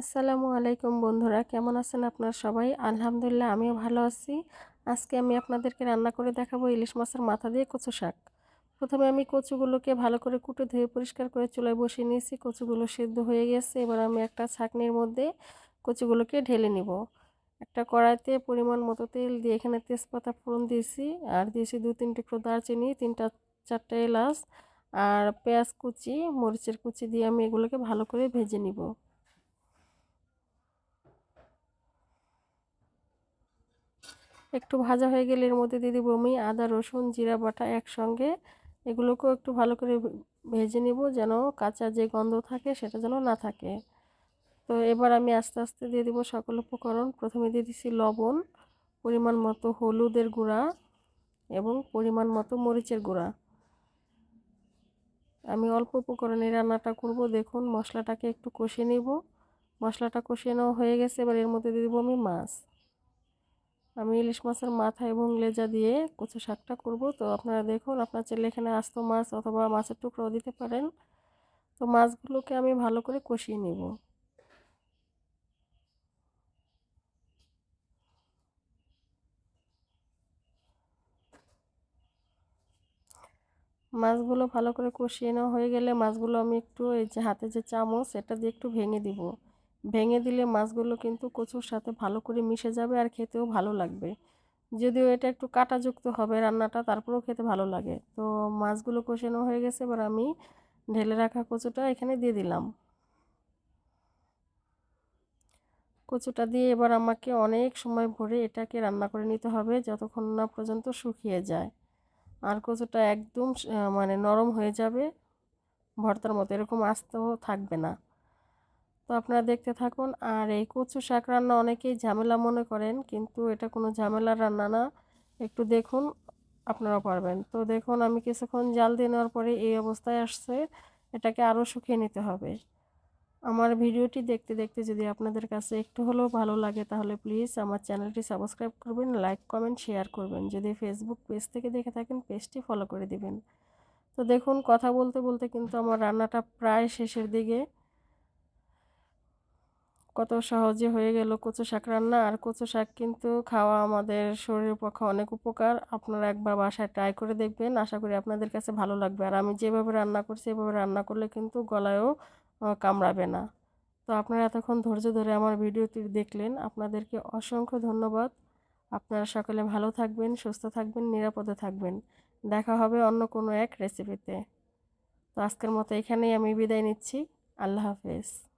আসসালামু আলাইকুম বন্ধুরা, কেমন আছেন আপনারা সবাই? আলহামদুলিল্লাহ, আমিও ভালো আছি। আজকে আমি আপনাদেরকে রান্না করে দেখাবো ইলিশ মাছের মাথা দিয়ে কচু শাক। প্রথমে আমি কচুগুলোকে ভালো করে কুটে ধুয়ে পরিষ্কার করে চুলায় বসিয়ে নিয়েছি। কচুগুলো সেদ্ধ হয়ে গেছে। এবার আমি একটা ছাকনির মধ্যে কচুগুলোকে ঢেলে নিব। একটা কড়াইতে পরিমাণ মতো তেল দিয়ে এখানে তেজপাতা ফোড়ন দিয়েছি। আর দিয়েছি দু, তিন টুকরো দারচিনি, তিনটা, চারটে এলাচ আর পেঁয়াজ কুচি, মরিচের কুচি দিয়ে আমি এগুলোকে ভালো করে ভেজে নিব। একটু ভাজা হয়ে গেলে এর মধ্যে দিয়ে দেবো আমি আদা, রসুন, জিরা, বাটা একসঙ্গে। এগুলোকেও একটু ভালো করে ভেজে নিব যেন কাঁচা যে গন্ধ থাকে সেটা যেন না থাকে। তো এবার আমি আস্তে আস্তে দিয়ে দিব সকল উপকরণ। প্রথমে দিয়ে দিচ্ছি লবণ, পরিমাণ মতো হলুদের গুঁড়া এবং পরিমাণ মতো মরিচের গুঁড়া। আমি অল্প উপকরণে রান্নাটা করব। দেখুন মশলাটাকে একটু কষিয়ে নেব। মশলাটা কষিয়ে নেওয়া হয়ে গেছে। এবার এর মধ্যে দিয়ে দেবো আমি মাছ। আমি ইলিশ মাছের মাথা এবং লেজা দিয়ে কচু শাকটা করব। তো আপনারা দেখুন, আপনার চাইলে এখানে আস্ত মাছ অথবা মাছের টুকরাও দিতে পারেন। তো মাছগুলোকে আমি ভালো করে কষিয়ে নেব। মাছগুলো ভালো করে কষিয়ে নেওয়া হয়ে গেলে মাছগুলো আমি একটু এই যে হাতে যে চামচ এটা দিয়ে একটু ভেঙে দিব। ভেঙে দিলে মাছগুলো কিন্তু কচুর সাথে ভালো করে মিশে যাবে আর খেতেও ভালো লাগবে। যদিও এটা একটু কাটাযুক্ত হবে রান্নাটা, তারপরেও খেতে ভালো লাগে। তো মাছগুলো কষানো হয়ে গেছে, এবার আমি ঢেলে রাখা কচুটা এখানে দিয়ে দিলাম। কচুটা দিয়ে এবার আমাকে অনেক সময় ভরে এটাকে রান্না করে নিতে হবে যতক্ষণ না পর্যন্ত শুকিয়ে যায়। আর কচুটা একদম মানে নরম হয়ে যাবে, ভর্তার মতো, এরকম আস্তেও থাকবে না। তো আপনারা দেখতে থাকুন। আর এই কচু শাক রান্না অনেকেই ঝামেলা মনে করেন, কিন্তু এটা কোনো ঝামেলার রান্না না। একটু দেখুন আপনারা পারবেন। তো দেখুন, আমি কিছুক্ষণ জাল দিয়ে নেওয়ার পরে এই অবস্থায় আসছে। এটাকে আরও শুকিয়ে নিতে হবে। আমার ভিডিওটি দেখতে দেখতে যদি আপনাদের কাছে একটু হলেও ভালো লাগে, তাহলে প্লিজ আমার চ্যানেলটি সাবস্ক্রাইব করবেন, লাইক, কমেন্ট, শেয়ার করবেন। যদি ফেসবুক পেজ থেকে দেখে থাকেন, পেজটি ফলো করে দিবেন। তো দেখুন, কথা বলতে বলতে কিন্তু আমার রান্নাটা প্রায় শেষের দিকে। কত সহজে হয়ে গেল কচু শাক রান্না। আর কচু শাক কিন্তু খাওয়া আমাদের শরীরের পক্ষে অনেক উপকার। আপনারা একবার বাসায় ট্রাই করে দেখবেন। আশা করি আপনাদের কাছে ভালো লাগবে। আর আমি যেভাবে রান্না করছি, এভাবে রান্না করলে কিন্তু গলায়ও কামড়াবে না। তো আপনারা এতক্ষণ ধৈর্য ধরে আমার ভিডিওটি দেখলেন। আপনাদেরকে অসংখ্য ধন্যবাদ। আপনারা সকলে ভালো থাকবেন, সুস্থ থাকবেন, নিরাপদে থাকবেন। দেখা হবে অন্য কোনো এক রেসিপিতে তো আজকের মতো এখানেই আমি বিদায় নিচ্ছি। আল্লাহ হাফেজ।